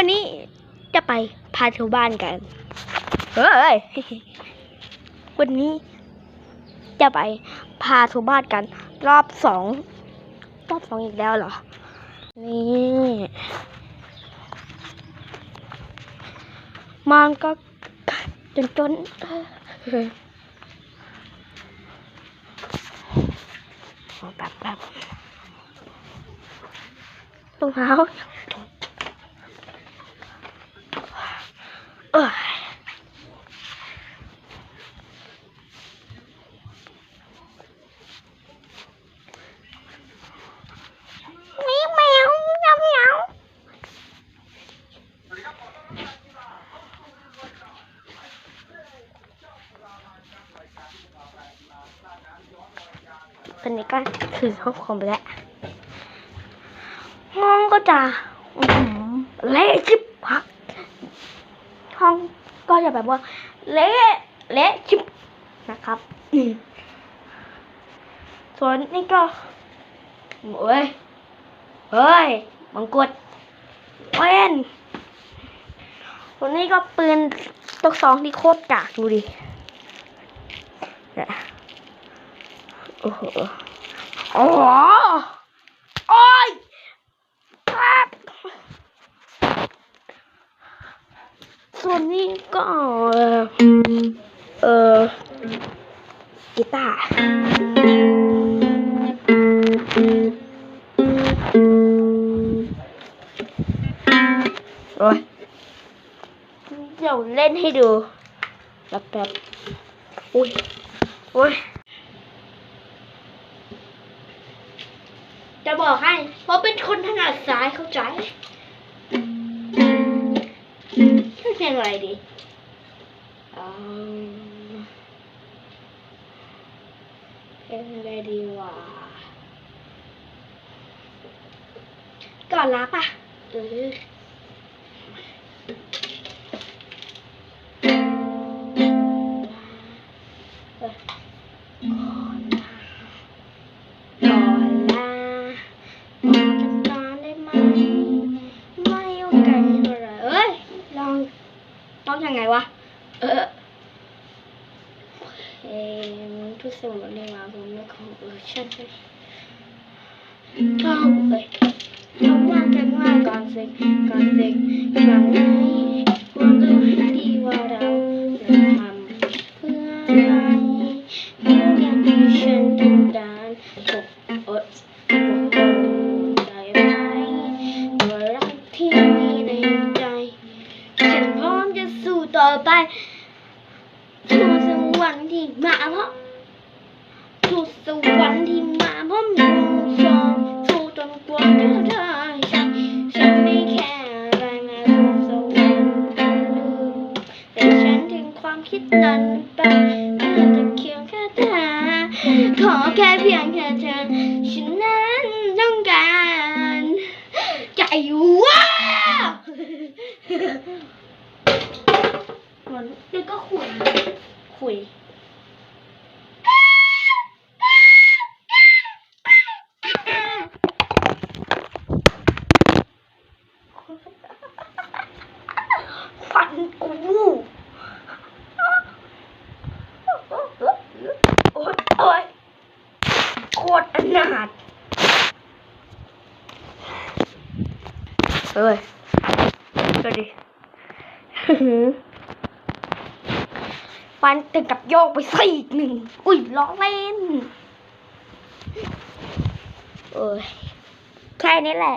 วันนี้จะไปพาชาวบ้านกัน เฮ้ย วันนี้จะไปพาชาวบ้านกัน รอบสองรอบสองอีกแล้วเหรอ นี่มันก็จนจนเออเอาแบบแบบรองเท้า ออมีแมวแมวแมวอันนี้ก็คือห้องคอมแล้วห้องก็จะเละชิบพัก ห้องก็จะแบบว่าเละเละชิบนะครับส่วนนี่ก็เอ้ยเฮ้ยมังกรเว้นส่วนนี้ก็ปืนตกสองที่โคตรกากดูดิโอ้โหโอ้โหโอ้ยครับ ส่วนนี้ก็เอ่อเออกีตาร์โอ้ยเดี๋ยวเล่นให้ดูแป๊บแป๊บอุ้ยโอ้ยจะบอกให้เพราะเป็นคนถนัดซ้ายเข้าใจ อเพลงอะไรดีเป็นอะไรดีวะก่อนละปะเออเอ ต้องยังไงวะ เออเอ็มทุกสิ่งบนเรื่องราผมไม่ของเออใช่ใช่ก็เอ้ยเราว่ากันว่าก่อนสิก่อนสิอย่างไรควรรู้ให้ดีว่าเราเดินทาง ไปทุกสักวันที่มาเพราะทุกสักวันที่มาเพราะมีสองสู้จนกว่าจะได้ฉันฉันไม่แค่อะไรแม้ทุกสักวันต้องลืมแต่ฉันถึงความคิดนั้นไปเพื่อจะเคียงแค่เธอขอแค่เพียงแค่เธอฉันนั้นต้องการใจว้า มันแล้วก็คุยคุยฟันกูโอ๊ยโอ๊ยโคตรอนาถเฮ้ยดูดิ ฟันตึงกับโยกไปซะอีกหนึ่ง อุ้ยล้อเล่น เอ้ยแค่นี้แหละ